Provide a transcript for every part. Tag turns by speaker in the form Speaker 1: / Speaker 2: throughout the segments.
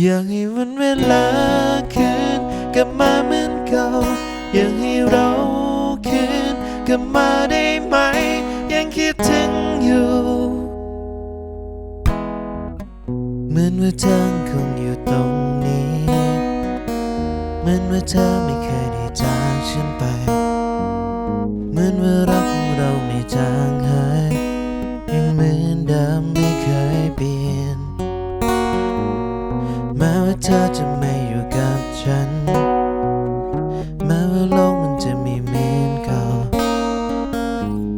Speaker 1: อยากให้วันเวลาคืนกลับมาเหมือนเก่า อยากให้เราคืนกลับมาได้ไหม ยังคิดถึงอยู่ เหมือนว่าเธอคงอยู่ตรงนี้ เหมือนว่าเธอ เธอจะไม่อยู่กับฉัน แม้ว่าโลกมันจะไม่เหมือนเก่า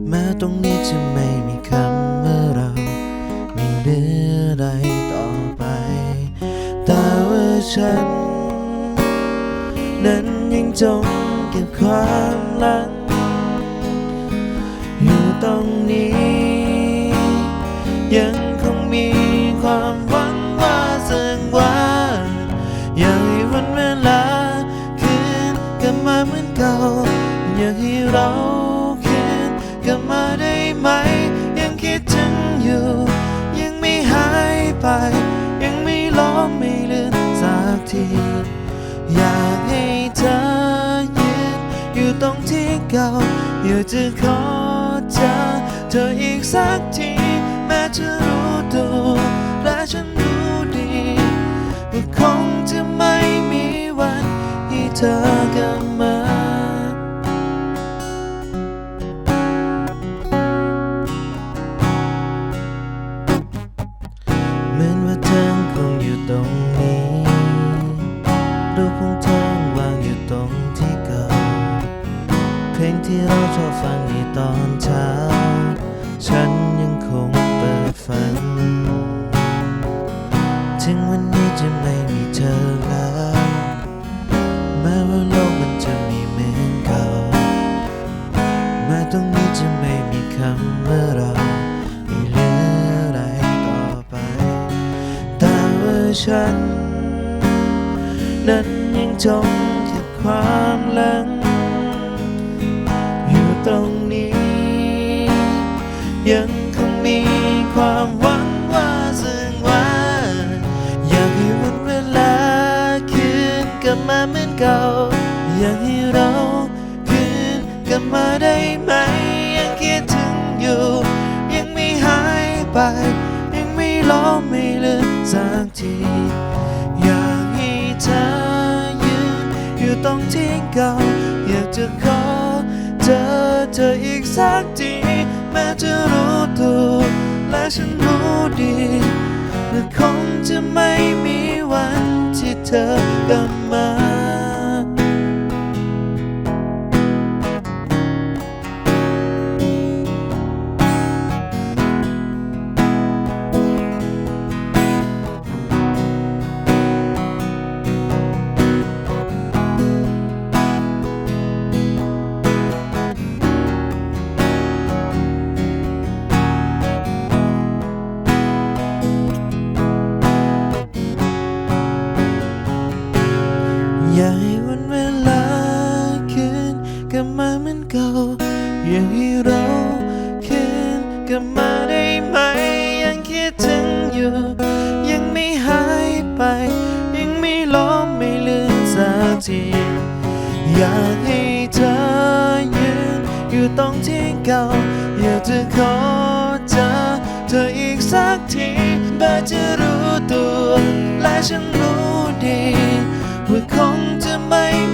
Speaker 1: แม้ตรงนี้จะไม่มีคำว่าเราไม่เหลืออะไรต่อไป แต่ว่าฉัน นั้นยังจงเก็บความหลัง อยู่ตรงนี้ ยังคงมีความ เหมือนเก่า อยากให้เราคืนกลับมาได้ไหม ยังคิดถึงอยู่ ยังไม่หายไป ยังไม่ล้มไม่ลือนสักที อยากให้เธอยืนอยู่ตรงที่เก่า อยากจะขอเจอเธออีกสักที แม้จะรู้ตัวและฉันรู้ รูปของเธอวางอยู่ตรงที่เก่าเพลงที่เราชอบฟังในตอนเช้า ฉันยังคงเปิดฟังถึงวันนี้จะไม่มีเธอแล้วแม้ว่าโลกมันจะมีเหมือนเก่าแม้ตรงนี้จะไม่มีคำว่าเราไม่เหลืออะไรต่อไป แต่ว่าฉัน นั้นยังจงเก็บความหลัง อยู่ตรงนี้ ยังคงมีความหวังว่าซึ่งว่า อยากให้วันเวลาคืนกลับมาเหมือนเก่า อยากให้เราคืนกลับมาได้ไหม ที่เก่า อยากจะขอเจอเธออีกสักทีแม้จะรู้ตัวและฉันรู้ดีว่าคงจะไม่มีวันที่เธอกลัับมาได้ไหม ยังคิดถึงอยู่ ยังไม่หายไป ยังไม่ล้มไม่ลือนสักที อยากให้เธอยืนอยู่ตรงที่เก่า อยากจะขอเจอเธออีกสักทีแม้จะรู้ตัว และฉันรู้ดี ว่าคงจะไม่